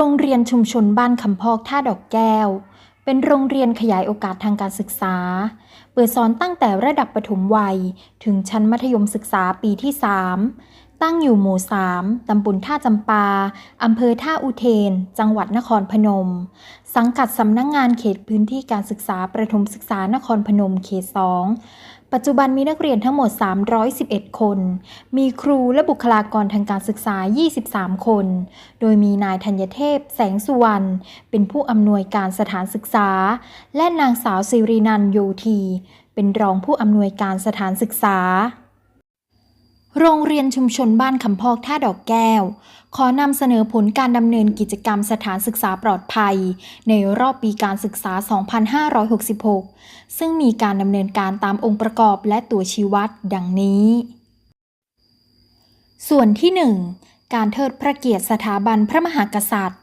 โรงเรียนชุมชนบ้านคำพอกท่าดอกแก้ว เป็นโรงเรียนขยายโอกาสทางการศึกษา เปิดสอนตั้งแต่ระดับประถมวัย ถึงชั้นมัธยมศึกษาปีที่ 3 ตั้งอยู่หมู่ 3 ตำบลท่าจำปา อำเภอท่าอุเทน จังหวัดนครพนม สังกัดสำนักงงานเขตพื้นที่การศึกษาประถมศึกษานครพนมเขต 2 ปัจจุบันมีนักเรียนทั้งหมด 311 คน มีครูและบุคลากรทางการศึกษา 23 คน โดยมีนายธัญเทพ แสงสุวรรณ เป็นผู้อำนวยการสถานศึกษา และนางสาวสิรินันท์โยธี เป็นรองผู้อำนวยการสถานศึกษา โรงเรียนชุมชนบ้านคำพอกท่าดอกแก้ว ขอนำเสนอผลการดำเนินกิจกรรมสถานศึกษาปลอดภัย ในรอบปีการศึกษา 2566 ซึ่งมีการดำเนินการตามองค์ประกอบและตัวชี้วัดดังนี้ ส่วนที่ 1 การเทิดพระเกียรติสถาบันพระมหากษัตริย์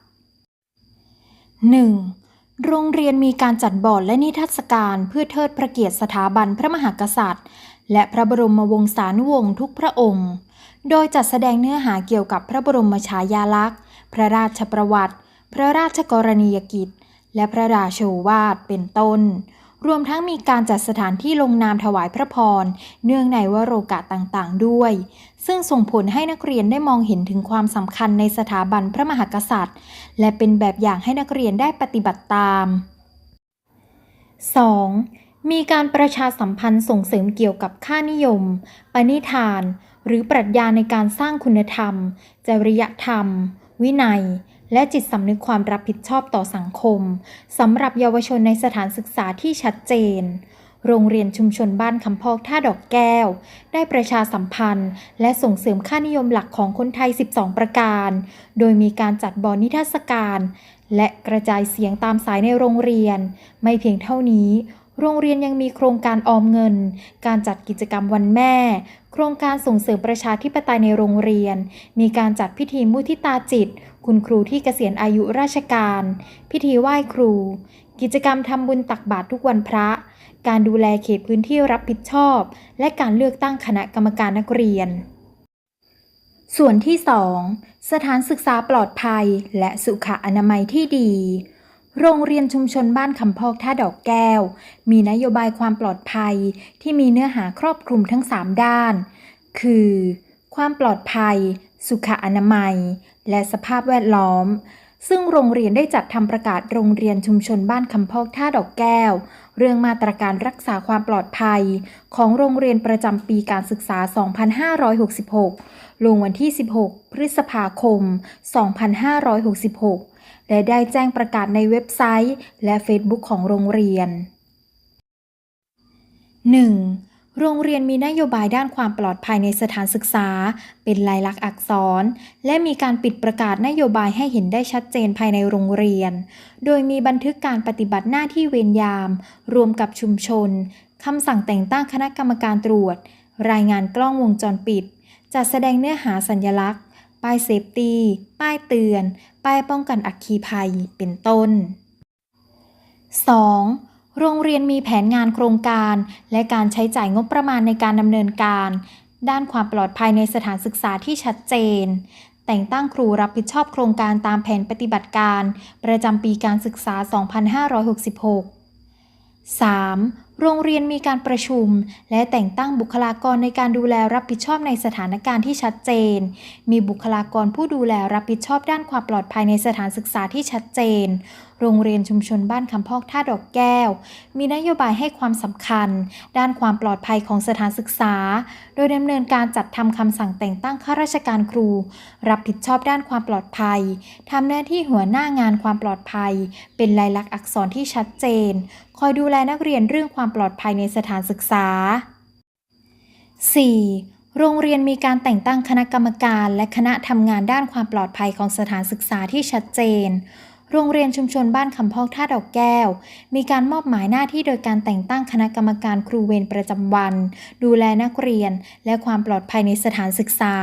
1. โรงเรียนมีการจัดบอร์ดและนิทรรศการเพื่อเทิดพระเกียรติสถาบันพระมหากษัตริย์ และพระบรมวงศานุวงศ์ทุกพระองค์ โดยจัดแสดงเนื้อหาเกี่ยวกับพระบรมฉายาลักษณ์ พระราชประวัติ พระราชกรณียกิจ และพระราโชวาทเป็นต้น รวมทั้งมีการจัดสถานที่ลงนามถวายพระพร เนื่องในวโรกาสต่างๆ ด้วย ซึ่งส่งผลให้นักเรียนได้มองเห็นถึงความสำคัญในสถาบันพระมหากษัตริย์ และเป็นแบบอย่างให้นักเรียนได้ปฏิบัติตาม 2. มีการประชาสัมพันธ์ส่งเสริมเกี่ยวกับค่านิยม ปณิธาน หรือปรัชญาในการสร้างคุณธรรม จริยธรรม วินัย และจิตสำนึกความรับผิดชอบต่อสังคมสำหรับเยาวชนในสถานศึกษาที่ชัดเจน โรงเรียนชุมชนบ้านคำพอกท่าดอกแก้ว ได้ประชาสัมพันธ์ และส่งเสริมค่านิยมหลักของคนไทย 12 ประการ โดยมีการจัดบอนิทรรศการ และกระจายเสียงตามสายในโรงเรียน ไม่เพียงเท่านี้ โรงเรียนยังมีโครงการออมเงิน การจัดกิจกรรมวันแม่ โครงการส่งเสริมประชาธิปไตยในโรงเรียน มีการจัดพิธีมุทิตาจิต คุณครูที่เกษียณอายุราชการ พิธีไหว้ครู กิจกรรมทำบุญตักบาตรทุกวันพระ การดูแลเขตพื้นที่รับผิดชอบ และการเลือกตั้งคณะกรรมการนักเรียน ส่วนที่ 2 สถานศึกษาปลอดภัย และสุขอนามัยที่ดี โรงเรียนชุมชนบ้านคำพอกท่าดอกแก้ว มีนโยบายความปลอดภัยที่มีเนื้อหาครอบคลุมทั้ง 3 ด้าน คือ ความปลอดภัย สุขอนามัย และสภาพแวดล้อม ซึ่งโรงเรียนได้จัดทำประกาศโรงเรียนชุมชนบ้านคำพอกท่าดอกแก้ว เรื่องมาตรการรักษาความปลอดภัย ของโรงเรียนประจำปีการศึกษา 2566 ลงวันที่ 16 พฤษภาคม 2566 และได้แจ้งประกาศในเว็บไซต์ และเฟซบุ๊กของโรงเรียน 1. โรงเรียนมีนโยบายด้านความปลอดภัยในสถานศึกษา เป็นลายลักษณ์อักษร และมีการปิดประกาศนโยบายให้เห็นได้ชัดเจนภายในโรงเรียน โดยมีบันทึกการปฏิบัติหน้าที่เวรยาม รวมกับชุมชนคำสั่งแต่งตั้งคณะกรรมการตรวจ รายงานกล้องวงจรปิด จัดแสดงเนื้อหาสัญลักษณ์ ป้ายเซฟตี้ ป้ายเตือน ป้ายป้องกันอัคคีภัย เป็นต้น 2. โรงเรียนมีแผนงานโครงการ และการใช้จ่ายงบประมาณในการดำเนินการ ด้านความปลอดภัยในสถานศึกษาที่ชัดเจน แต่งตั้งครูรับผิดชอบโครงการตามแผนปฏิบัติการ ประจำปีการศึกษา 2566 3. โรงเรียนมีการประชุม และแต่งตั้งบุคลากรในการดูแลรับผิดชอบในสถานการณ์ที่ชัดเจน มีบุคลากรผู้ดูแลรับผิดชอบด้านความปลอดภัยในสถานศึกษาที่ชัดเจน โรงเรียนชุมชนบ้านคำพอกท่าดอกแก้ว มีนโยบายให้ความสำคัญ ด้านความปลอดภัยของสถานศึกษา โดยดำเนินการจัดทำคำสั่งแต่งตั้งข้าราชการครู รับผิดชอบด้านความปลอดภัยทำหน้าที่หัวหน้างานความปลอดภัย เป็นลายลักษณ์อักษรที่ชัดเจน คอยดูแลนักเรียนเรื่องความปลอดภัยในสถานศึกษา 4. โรงเรียนมีการแต่งตั้งคณะกรรมการและคณะทำงานด้านความปลอดภัยของสถานศึกษาที่ชัดเจน โรงเรียนชุมชนบ้านคำพอกท่าดอกแก้ว มีการมอบหมายหน้าที่โดยการแต่งตั้งคณะกรรมการครูเวรประจำวัน ดูแลนักเรียน และความปลอดภัยในสถานศึกษา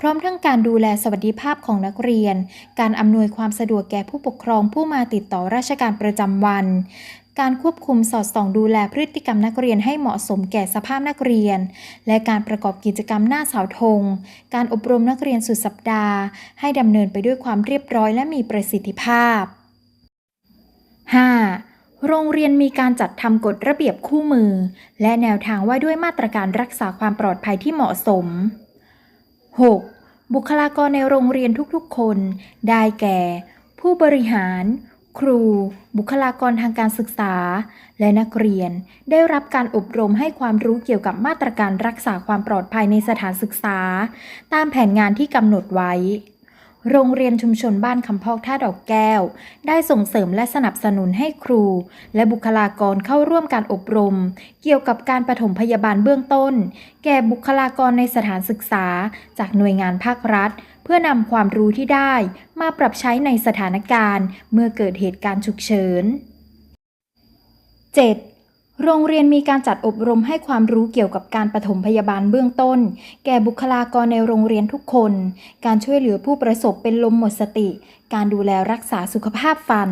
พร้อมทั้งการดูแลสวัสดิภาพของนักเรียน การอำนวยความสะดวกแก่ผู้ปกครองผู้มาติดต่อราชการประจำวัน การควบคุมสอดส่องดูแลพฤติกรรมนักเรียนให้เหมาะสมแก่สภาพนักเรียน และการประกอบกิจกรรมหน้าเสาธง การอบรมนักเรียนสุดสัปดาห์ ให้ดำเนินไปด้วยความเรียบร้อยและมีประสิทธิภาพ 5. โรงเรียนมีการจัดทำกฎระเบียบคู่มือ และแนวทางว่าด้วยมาตรการรักษาความปลอดภัยที่เหมาะสม 6. บุคลากรในโรงเรียนทุกๆคน ได้แก่ ผู้บริหาร ครู บุคลากรทางการศึกษา และนักเรียนได้รับการอบรมให้ความรู้เกี่ยวกับมาตรการรักษาความปลอดภัยในสถานศึกษา ตามแผนงานที่กำหนดไว้ โรงเรียนชุมชนบ้านคำพอกท่าดอกแก้ว ได้ส่งเสริมและสนับสนุนให้ครู และบุคลากรเข้าร่วมการอบรม เกี่ยวกับการปฐมพยาบาลเบื้องต้น แก่บุคลากรในสถานศึกษา จากหน่วยงานภาครัฐ เพื่อนำความรู้ที่ได้มาปรับใช้ในสถานการณ์ เมื่อเกิดเหตุการณ์ฉุกเฉิน 7. โรงเรียนมีการจัดอบรมให้ความรู้เกี่ยวกับการปฐมพยาบาลเบื้องต้น แก่บุคลากรในโรงเรียนทุกคน การช่วยเหลือผู้ประสบเป็นลมหมดสติ การดูแลรักษาสุขภาพฟัน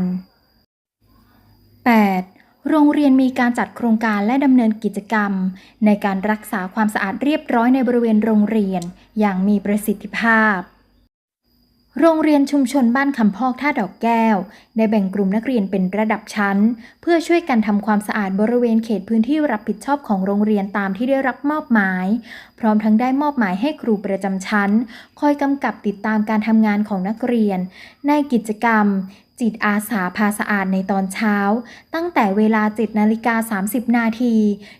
8. โรงเรียนมีการจัดโครงการและดำเนินกิจกรรม ในการรักษาความสะอาดเรียบร้อยในบริเวณโรงเรียน อย่างมีประสิทธิภาพ โรงเรียนชุมชนบ้านคำพอกท่าดอกแก้ว ได้แบ่งกลุ่มนักเรียนเป็นระดับชั้น เพื่อช่วยกันทำความสะอาดบริเวณเขตพื้นที่รับผิดชอบของโรงเรียนตามที่ได้รับมอบหมาย พร้อมทั้งได้มอบหมายให้ครูประจำชั้น คอยกำกับติดตามการทำงานของนักเรียน ในกิจกรรม จิตอาสาพาสะอาดในตอนเช้า ตั้งแต่เวลา 7 นาฬิกา 30 นาที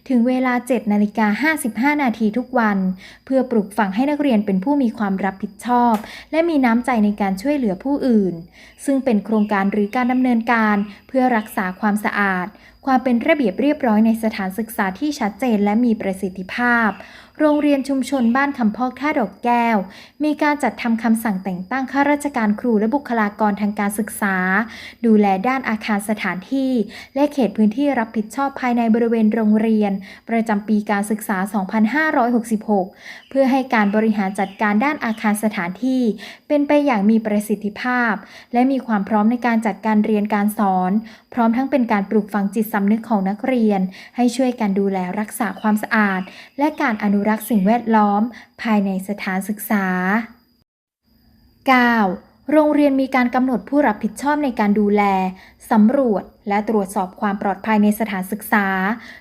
ถึงเวลา 7 นาฬิกา 55 นาทีทุกวัน เพื่อปลุกฝังให้นักเรียนเป็นผู้มีความรับผิดชอบ และมีน้ำใจในการช่วยเหลือผู้อื่น ซึ่งเป็นโครงการหรือการดำเนินการ เพื่อรักษาความสะอาด ความเป็นระเบียบเรียบร้อยในสถานศึกษาที่ชัดเจนและมีประสิทธิภาพ โรงเรียนชุมชนบ้านคำพอกท่าดอกแก้ว มีการจัดทำคำสั่งแต่งตั้งข้าราชการครูและบุคลากรทางการศึกษา ดูแลด้านอาคารสถานที่ และเขตพื้นที่รับผิดชอบภายในบริเวณโรงเรียน ประจำปีการศึกษา 2566 เพื่อให้การบริหารจัดการด้านอาคารสถานที่ เป็นไปอย่างมีประสิทธิภาพ และมีความพร้อมในการจัดการเรียนการสอน พร้อมทั้งเป็นการปลูกฝังจิตสำนึกของนักเรียน ให้ช่วยกันดูแลรักษาความสะอาด และการอนุรักษ์รักสิ่งแวดล้อม ภายในสถานศึกษา 9. โรงเรียนมีการกำหนดผู้รับผิดชอบในการดูแล สำรวจ และตรวจสอบความปลอดภัยในสถานศึกษา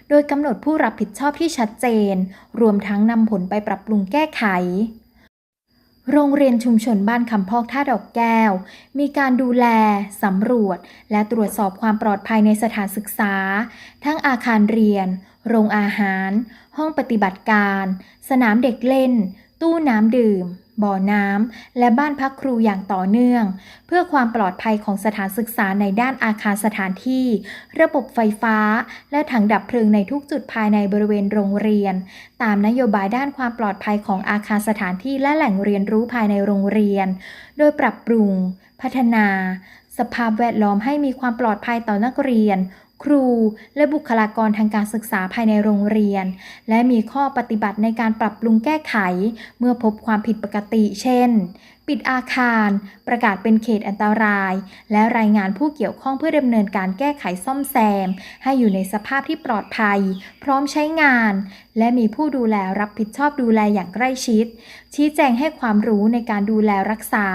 โดยกำหนดผู้รับผิดชอบที่ชัดเจน รวมทั้งนำผลไปปรับปรุงแก้ไข โรงเรียนชุมชนบ้านคำพอกท่าดอกแก้ว มีการดูแล สำรวจ และตรวจสอบความปลอดภัยในสถานศึกษา ทั้งอาคารเรียน โรงอาหาร ห้องปฏิบัติการ สนามเด็กเล่น ตู้น้ำดื่ม บ่อน้ำ และบ้านพักครูอย่างต่อเนื่อง เพื่อความปลอดภัยของสถานศึกษาในด้านอาคารสถานที่ ระบบไฟฟ้า และถังดับเพลิงในทุกจุดภายในบริเวณโรงเรียน ตามนโยบายด้านความปลอดภัยของอาคารสถานที่และแหล่งเรียนรู้ภายในโรงเรียน โดยปรับปรุง พัฒนา สภาพแวดล้อมให้มีความปลอดภัยต่อนักเรียน ครู และบุคลากรทางการศึกษาภายในโรงเรียน และมีข้อปฏิบัติในการปรับปรุงแก้ไข เมื่อพบความผิดปกติ เช่น ปิดอาคาร ประกาศเป็นเขตอันตราย และรายงานผู้เกี่ยวข้องเพื่อดำเนินการแก้ไขซ่อมแซม ให้อยู่ในสภาพที่ปลอดภัย พร้อมใช้งาน และมีผู้ดูแลรับผิดชอบดูแลอย่างใกล้ชิด ชี้แจงให้ความรู้ในการดูแลรักษา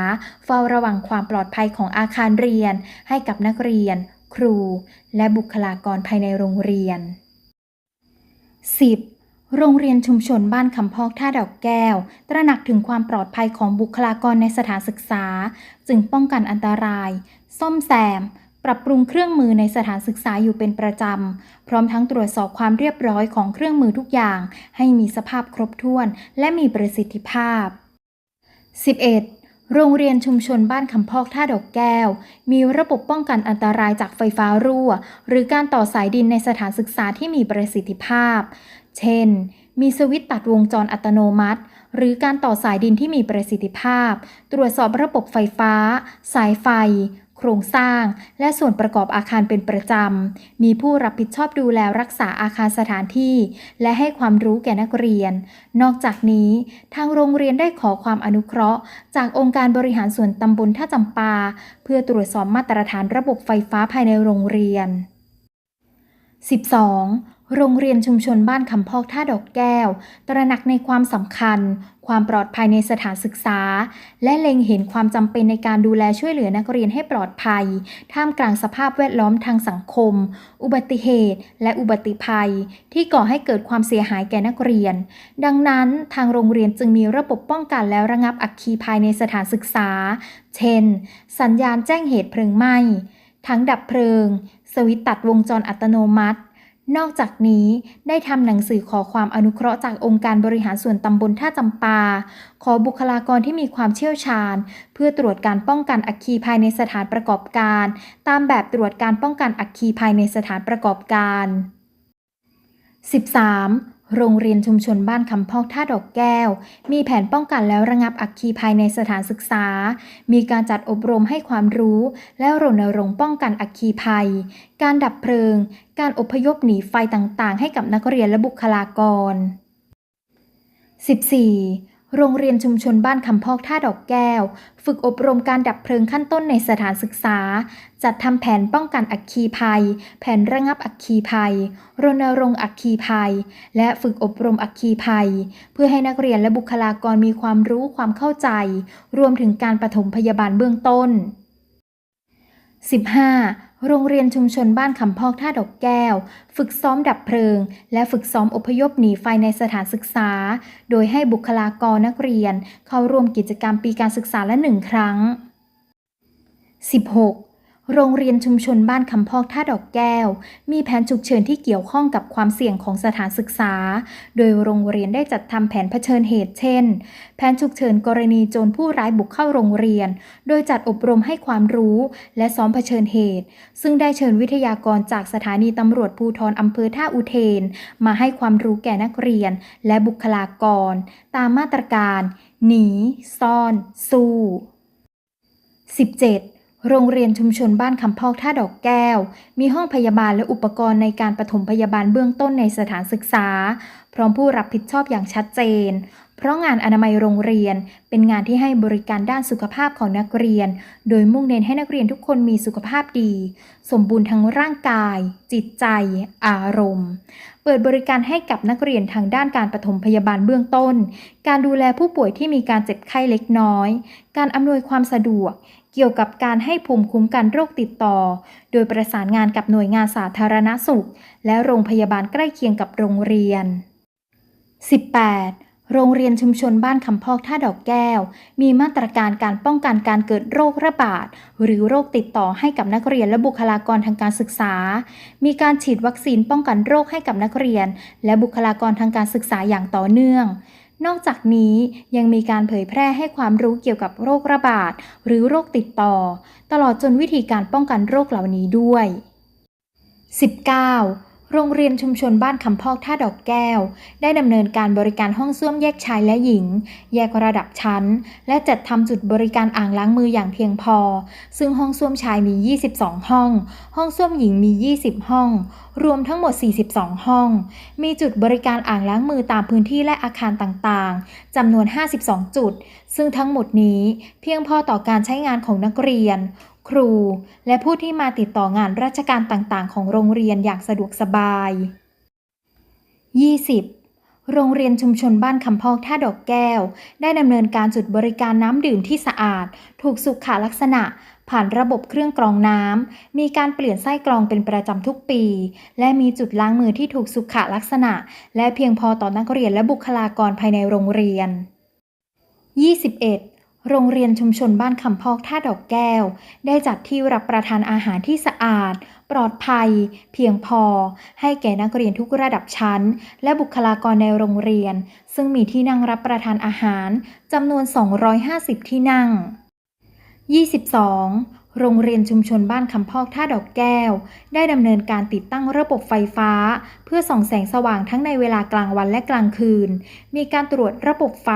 เฝ้าระวังความปลอดภัยของอาคารเรียน ให้กับนักเรียน ครู และบุคลากรภายในโรงเรียน 10. โรงเรียนชุมชนบ้านคำพอกท่าดอกแก้ว ตระหนักถึงความปลอดภัยของบุคลากรในสถานศึกษา จึงป้องกันอันตราย ซ่อมแซม ปรับปรุงเครื่องมือในสถานศึกษาอยู่เป็นประจำ พร้อมทั้งตรวจสอบความเรียบร้อยของเครื่องมือทุกอย่าง ให้มีสภาพครบถ้วน และมีประสิทธิภาพ 11. โรงเรียนชุมชนบ้านคำพอกท่าดอกแก้ว มีระบบป้องกันอันตรายจากไฟฟ้ารั่ว หรือการต่อสายดินในสถานศึกษาที่มีประสิทธิภาพ เช่น มีสวิตช์ตัดวงจรอัตโนมัติ หรือการต่อสายดินที่มีประสิทธิภาพ ตรวจสอบระบบไฟฟ้า สายไฟ ครงสร้าง และส่วนประกอบอาคารเป็นประจำ มีผู้รับผิดชอบดูแลรักษาอาคารสถานที่ และให้ความรู้แก่นักเรียน นอกจากนี้ ทางโรงเรียนได้ขอความอนุเคราะห์ จากองค์การบริหารส่วนตำบลท่าจำปา เพื่อตรวจสอบมาตรฐานระบบไฟฟ้าภายในโรงเรียน 12. โรงเรียนชุมชนบ้านคำพอกท่าดอกแก้ว ตระหนักในความสำคัญ ความปลอดภัยในสถานศึกษา และเล็งเห็นความจำเป็นในการดูแลช่วยเหลือนักเรียนให้ปลอดภัย ท่ามกลางสภาพแวดล้อมทางสังคม อุบัติเหตุ และอุบัติภัย ที่ก่อให้เกิดความเสียหายแก่นักเรียน ดังนั้นทางโรงเรียนจึงมีระบบป้องกันและระงับอัคคีภัยในสถานศึกษา เช่น สัญญาณแจ้งเหตุเพลิงไหม้ ทั้งดับเพลิง สวิตตัดวงจรอัตโนมัติ นอกจากนี้ได้ทำหนังสือขอความอนุเคราะห์จากองค์การบริหารส่วนตำบลท่าจำปา ขอบุคลากรที่มีความเชี่ยวชาญ เพื่อตรวจการป้องกันอัคคีภัยในสถานประกอบการ ตามแบบตรวจการป้องกันอัคคีภัยในสถานประกอบการ 13. โรงเรียนชุมชนบ้านคำพอกท่าดอกแก้ว มีแผนป้องกันแล้วระงับอักคีภายในสถานศึกษา มีการจัดอบรมให้ความรู้ และรณรงค์ป้องกันอักคีภัย การดับเพลิง การอพยพหนีไฟต่างๆ ให้กับนักเรียนและบุคลากร 14. โรงเรียนชุมชนบ้านคำพอกท่าดอกแก้ว ฝึกอบรมการดับเพลิงขั้นต้นในสถานศึกษา จัดทำแผนป้องกันอัคคีภัย แผนระงับอัคคีภัย รณรงค์อัคคีภัย และฝึกอบรมอัคคีภัย เพื่อให้นักเรียนและบุคลากรมีความรู้ความเข้าใจ รวมถึงการปฐมพยาบาลเบื้องต้น 15. โรงเรียนชุมชนบ้านคำพอกท่าดอกแก้ว ฝึกซ้อมดับเพลิง และฝึกซ้อมอพยพหนีไฟในสถานศึกษา โดยให้บุคลากรนักเรียน เข้าร่วมกิจกรรมปีการศึกษาละหนึ่งครั้ง 16. โรงเรียนชุมชนบ้านคำพอกท่าดอกแก้ว มีแผนฉุกเฉินที่เกี่ยวข้องกับความเสี่ยงของสถานศึกษา โดยโรงเรียนได้จัดทำแผนเผชิญเหตุเช่น แผนฉุกเฉินกรณีโจรผู้ร้ายบุกเข้าโรงเรียน โดยจัดอบรมให้ความรู้และซ้อมเผชิญเหตุ ซึ่งได้เชิญวิทยากรจากสถานีตำรวจภูธรอำเภอท่าอุเทน มาให้ความรู้แก่นักเรียน และบุคลากร ตามมาตรการ หนี ซ่อน สู้ 17. โรงเรียนชุมชนบ้านคำพอกท่าดอกแก้ว มีห้องพยาบาลและอุปกรณ์ในการปฐมพยาบาลเบื้องต้นในสถานศึกษา พร้อมผู้รับผิดชอบอย่างชัดเจน เพราะงานอนามัยโรงเรียน เป็นงานที่ให้บริการด้านสุขภาพของนักเรียน โดยมุ่งเน้นให้นักเรียนทุกคนมีสุขภาพดี สมบูรณ์ทั้งร่างกาย จิตใจ อารมณ์ เปิดบริการให้กับนักเรียนทางด้านการปฐมพยาบาลเบื้องต้น การดูแลผู้ป่วยที่มีการเจ็บไข้เล็กน้อย การอำนวยความสะดวก เกี่ยวกับการให้ภูมิคุ้มกันโรคติดต่อ โดยประสานงานกับหน่วยงานสาธารณสุข และโรงพยาบาลใกล้เคียงกับโรงเรียน 18. โรงเรียนชุมชนบ้านคำพอกท่าดอกแก้ว มีมาตรการการป้องกันการเกิดโรคระบาด หรือโรคติดต่อให้กับนักเรียนและบุคลากรทางการศึกษา มีการฉีดวัคซีนป้องกันโรคให้กับนักเรียน และบุคลากรทางการศึกษาอย่างต่อเนื่อง นอกจากนี้ยังมีการเผยแพร่ให้ความรู้เกี่ยวกับโรคระบาด หรือโรคติดต่อ ตลอดจนวิธีการป้องกันโรคเหล่านี้ด้วย 19. โรงเรียนชุมชนบ้านคำพอกท่าดอกแก้ว ได้ดำเนินการบริการห้องส้วมแยกชายและหญิง แยกระดับชั้น และจัดทำจุดบริการอ่างล้างมืออย่างเพียงพอ ซึ่งห้องส้วมชายมี 22 ห้อง ห้องส้วมหญิงมี 20 ห้อง รวมทั้งหมด 42 ห้อง มีจุดบริการอ่างล้างมือตามพื้นที่และอาคารต่างๆจำนวน 52 จุด ซึ่งทั้งหมดนี้เพียงพอต่อการใช้งานของนักเรียน ครู และผู้ที่มาติดต่องานราชการต่างๆ ของโรงเรียนอย่างสะดวกสบาย 20. โรงเรียนชุมชนบ้านคำพอกท่าดอกแก้ว ได้ดำเนินการจุดบริการน้ำดื่มที่สะอาด ถูกสุขลักษณะ ผ่านระบบเครื่องกรองน้ำ มีการเปลี่ยนไส้กรองเป็นประจำทุกปี และมีจุดล้างมือที่ถูกสุขลักษณะ และเพียงพอต่อนักเรียนและบุคลากรภายในโรงเรียน 21. โรงเรียนชุมชนบ้านคำพอกท่าดอกแก้ว ได้จัดที่รับประทานอาหารที่สะอาด ปลอดภัย เพียงพอ ให้แก่นักเรียนทุกระดับชั้น และบุคลากรในโรงเรียน ซึ่งมีที่นั่งรับประทานอาหารจำนวน 250 ที่นั่ง 22. โรงเรียนชุมชนบ้านคำพอกท่าดอกแก้ว ได้ดำเนินการติดตั้งระบบไฟฟ้า เพื่อส่องแสงสว่างทั้งในเวลากลางวันและกลางคืน มีการตรวจระบบไฟ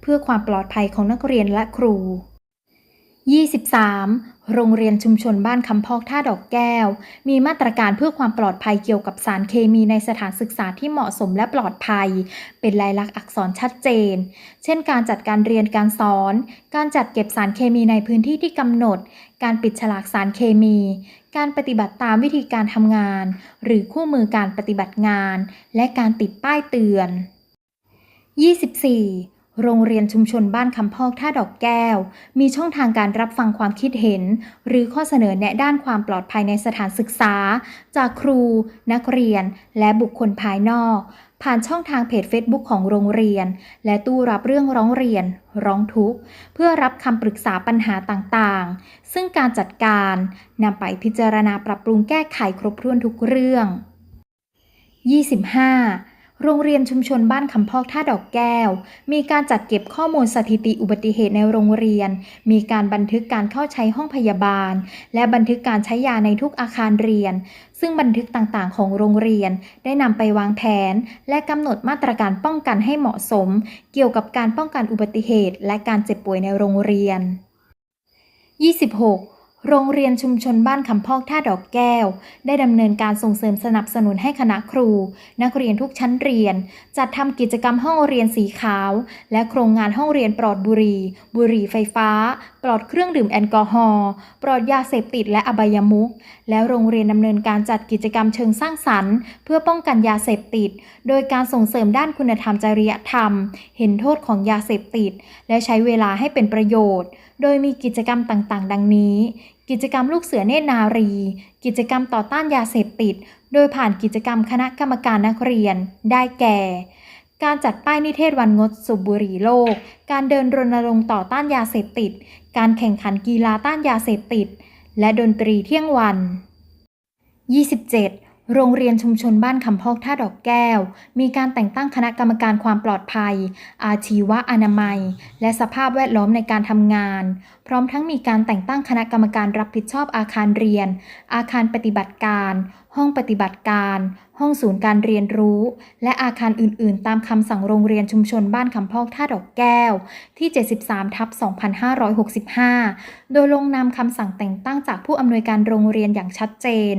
เพื่อความปลอดภัยของนักเรียนและครู 23. โรงเรียนชุมชนบ้านคำพอกท่าดอกแก้ว มีมาตรการเพื่อความปลอดภัยเกี่ยวกับสารเคมีในสถานศึกษาที่เหมาะสมและปลอดภัย เป็นลายลักษณ์อักษรชัดเจน เช่น การจัดการเรียนการสอน การจัดเก็บสารเคมีในพื้นที่ที่กำหนด การปิดฉลากสารเคมี การปฏิบัติตามวิธีการทำงาน หรือคู่มือการปฏิบัติงาน และการติดป้ายเตือน 24. โรงเรียนชุมชนบ้านคำพอกท่าดอกแก้ว มีช่องทางการรับฟังความคิดเห็น หรือข้อเสนอแนะด้านความปลอดภัยในสถานศึกษา จากครู นักเรียน และบุคคลภายนอก ผ่านช่องทางเพจ Facebook ของโรงเรียน และตู้รับเรื่องร้องเรียน ร้องทุกข์ เพื่อรับคำปรึกษาปัญหาต่างๆ ซึ่งการจัดการนำไปพิจารณาปรับปรุงแก้ไขครบถ้วนทุกเรื่อง 25. โรงเรียนชุมชนบ้านคำพอกท่าดอกแก้ว มีการจัดเก็บข้อมูลสถิติอุบัติเหตุในโรงเรียน มีการบันทึกการเข้าใช้ห้องพยาบาล และบันทึกการใช้ยาในทุกอาคารเรียน ซึ่งบันทึกต่างๆ ของโรงเรียน ได้นำไปวางแผน และกำหนดมาตรการป้องกันให้เหมาะสม เกี่ยวกับการป้องกันอุบัติเหตุ และการเจ็บป่วยในโรงเรียน 26. โรงเรียนชุมชนบ้านคำพอกท่าดอกแก้ว ได้ดำเนินการส่งเสริมสนับสนุนให้คณะครู นักเรียนทุกชั้นเรียน จัดทำกิจกรรมห้องเรียนสีขาว และโครงงานห้องเรียนปลอดบุหรี่บุหรี่ไฟฟ้า ปลอดเครื่องดื่มแอลกอฮอล์ปลอดยาเสพติดและอบายมุขแล้วโรงเรียนดำเนินการจัดกิจกรรมเชิงสร้างสรรค์ เพื่อป้องกันยาเสพติด โดยการส่งเสริมด้านคุณธรรมจริยธรรม เห็นโทษของยาเสพติด และใช้เวลาให้เป็นประโยชน์ โดยมีกิจกรรมต่างๆ ดังนี้ กิจกรรมลูกเสือเนตรนารี กิจกรรมต่อต้านยาเสพติด โดยผ่านกิจกรรมคณะกรรมการนักเรียน ได้แก่ การจัดป้ายนิเทศวันงดสูบบุหรี่โลก การเดินรณรงค์ต่อต้านยาเสพติด การแข่งขันกีฬาต้านยาเสพติด และดนตรีเที่ยงวัน 27. โรงเรียนชุมชนบ้านคำพอกท่าดอกแก้ว มีการแต่งตั้งคณะกรรมการความปลอดภัย อาชีวะอนามัย และสภาพแวดล้อมในการทำงาน พร้อมทั้งมีการแต่งตั้งคณะกรรมการรับผิดชอบอาคารเรียน อาคารปฏิบัติการ ห้องปฏิบัติการ ห้องศูนย์การเรียนรู้ และอาคารอื่น ๆ ตามคำสั่งโรงเรียนชุมชนบ้านคำพอกท่าดอกแก้ว ที่ 73ทับ2565 โดยลงนามคำสั่งแต่งตั้งจากผู้อำนวยการโรงเรียนอย่างชัดเจน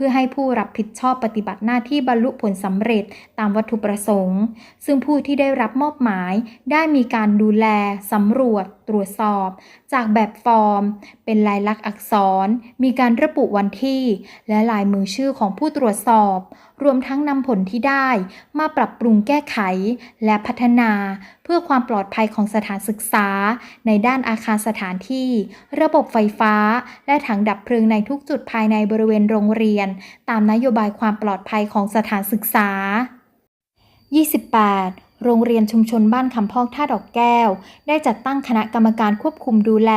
พื่อให้ผู้รับผิดชอบปฏิบัติหน้าที่บรรลุผลสำเร็จตามวัตถุประสงค์ ซึ่งผู้ที่ได้รับมอบหมายได้มีการดูแลสำรวจ ตรวจสอบ จากแบบฟอร์ม เป็นลายลักษณ์อักษร มีการระบุวันที่ และลายมือชื่อของผู้ตรวจสอบ รวมทั้งนำผลที่ได้มาปรับปรุงแก้ไข และพัฒนา เพื่อความปลอดภัยของสถานศึกษา ในด้านอาคารสถานที่ ระบบไฟฟ้า และถังดับเพลิงในทุกจุดภายในบริเวณโรงเรียน ตามนโยบายความปลอดภัยของสถานศึกษา 28. โรงเรียนชุมชนบ้านคำพอกท่าดอกแก้ว ได้จัดตั้งคณะกรรมการควบคุมดูแล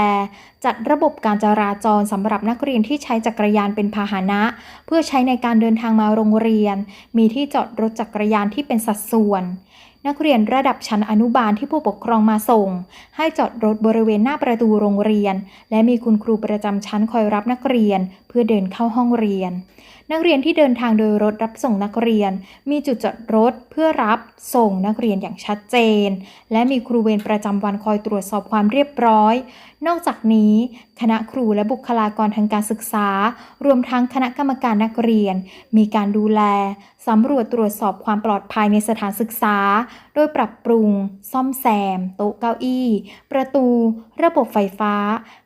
จัดระบบการจราจรสำหรับนักเรียนที่ใช้จักรยานเป็นพาหนะ เพื่อใช้ในการเดินทางมาโรงเรียน มีที่จอดรถจักรยานที่เป็นสัดส่วน นักเรียนระดับชั้นอนุบาลที่ผู้ปกครองมาส่ง ให้จอดรถบริเวณหน้าประตูโรงเรียน และมีคุณครูประจำชั้นคอยรับนักเรียนเพื่อเดินเข้าห้องเรียน นักเรียนที่เดินทางโดยรถรับส่งนักเรียน มีจุดจอดรถเพื่อรับส่งนักเรียนอย่างชัดเจน และมีครูเวรประจำวันคอยตรวจสอบความเรียบร้อย นอกจากนี้ คณะครูและบุคลากรทางการศึกษา รวมทั้งคณะกรรมการนักเรียน มีการดูแลสำรวจตรวจสอบความปลอดภัยในสถานศึกษาโดยปรับปรุง ซ่อมแซม โต๊ะเก้าอี้ ประตู ระบบไฟฟ้า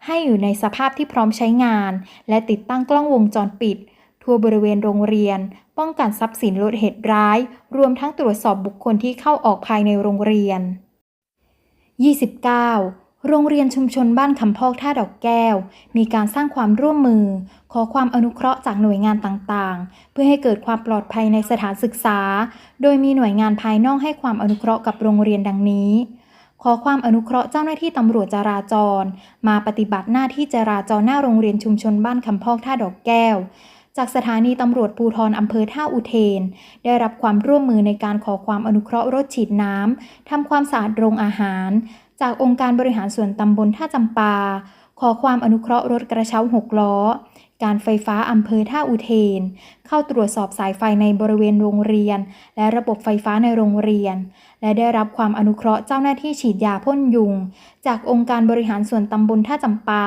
ให้อยู่ในสภาพที่พร้อมใช้งาน และติดตั้งกล้องวงจรปิด ทั่วบริเวณโรงเรียน ป้องกันทรัพย์สินลดเหตุร้าย รวมทั้งตรวจสอบบุคคลที่เข้าออกภายในโรงเรียน 29. โรงเรียนชุมชนบ้านคำพอกท่าดอกแก้ว มีการสร้างความร่วมมือ ขอความอนุเคราะห์จากหน่วยงานต่างๆ เพื่อให้เกิดความปลอดภัยในสถานศึกษา โดยมีหน่วยงานภายนอกให้ความอนุเคราะห์กับโรงเรียนดังนี้ ขอความอนุเคราะห์เจ้าหน้าที่ตำรวจจราจร มาปฏิบัติหน้าที่จราจรหน้าโรงเรียนชุมชนบ้านคำพอกท่าดอกแก้วจากสถานีตำรวจภูธรอำเภอท่าอุเทน ได้รับความร่วมมือในการขอความอนุเคราะห์รถฉีดน้ำทำความสะอาดโรงอาหาร จากองค์การบริหารส่วนตำบลท่าจำปา ขอความอนุเคราะห์รถกระเช้าหกล้อ การไฟฟ้าอำเภอท่าอุเทน เข้าตรวจสอบสายไฟในบริเวณโรงเรียน และระบบไฟฟ้าในโรงเรียน และได้รับความอนุเคราะห์เจ้าหน้าที่ฉีดยาพ่นยุง จากองค์การบริหารส่วนตำบลท่าจำปา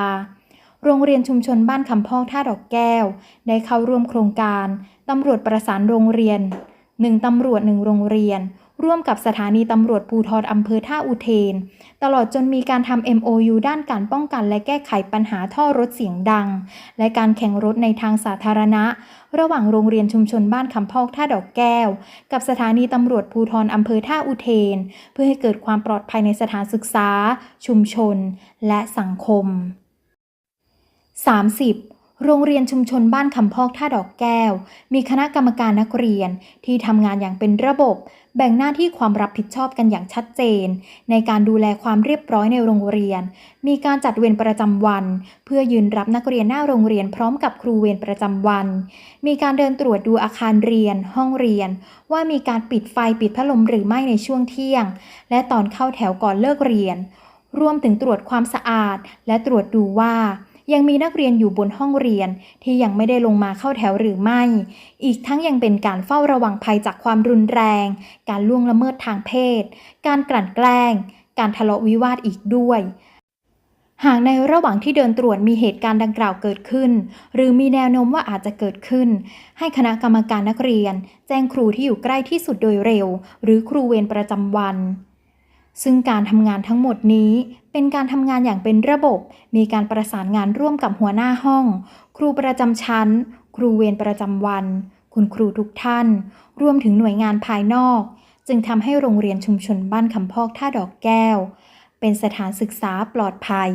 โรงเรียนชุมชนบ้านคำพอกท่าดอกแก้ว ได้เข้าร่วมโครงการตำรวจประสานโรงเรียน 1ตำรวจ1โรงเรียน ร่วมกับสถานีตำรวจภูทรอำเภอท่าอุเทน ตลอดจนมีการทำ MOU ด้านการป้องกันและแก้ไขปัญหาท่อรถเสียงดัง และการแข่งรถในทางสาธารณะ ระหว่างโรงเรียนชุมชนบ้านคำพอกท่าดอกแก้ว กับสถานีตำรวจภูทรอำเภอท่าอุเทน เพื่อให้เกิดความปลอดภัยในสถานศึกษา ชุมชน และสังคม 30. โรงเรียนชุมชนบ้านคำพอกท่าดอกแก้ว มีคณะกรรมการนักเรียนที่ทำงานอย่างเป็นระบบ แบ่งหน้าที่ความรับผิดชอบกันอย่างชัดเจน ในการดูแลความเรียบร้อยในโรงเรียน มีการจัดเวรประจำวัน เพื่อยืนรับนักเรียนหน้าโรงเรียนพร้อมกับครูเวรประจำวัน มีการเดินตรวจดูอาคารเรียน ห้องเรียน ว่ามีการปิดไฟปิดพัดลมหรือไม่ในช่วงเที่ยง และตอนเข้าแถวก่อนเลิกเรียน รวมถึงตรวจความสะอาด และตรวจดูว่า ยังมีนักเรียนอยู่บนห้องเรียนที่ยังไม่ได้ลงมาเข้าแถวหรือไม่ อีกทั้งยังเป็นการเฝ้าระวังภัยจากความรุนแรง การล่วงละเมิดทางเพศ การกลั่นแกล้ง การทะเลาะวิวาทอีกด้วยหากในระหว่างที่เดินตรวจมีเหตุการณ์ดังกล่าวเกิดขึ้น หรือมีแนวโน้มว่าอาจจะเกิดขึ้น ให้คณะกรรมการนักเรียน แจ้งครูที่อยู่ใกล้ที่สุดโดยเร็ว หรือครูเวรประจำวัน ซึ่งการทำงานทั้งหมดนี้เป็นการทำงานอย่างเป็นระบบ มีการประสานงานร่วมกับหัวหน้าห้อง ครูประจำชั้น ครูเวรประจำวัน คุณครูทุกท่าน รวมถึงหน่วยงานภายนอก จึงทำให้โรงเรียนชุมชนบ้านคำพอกท่าดอกแก้ว เป็นสถานศึกษาปลอดภัย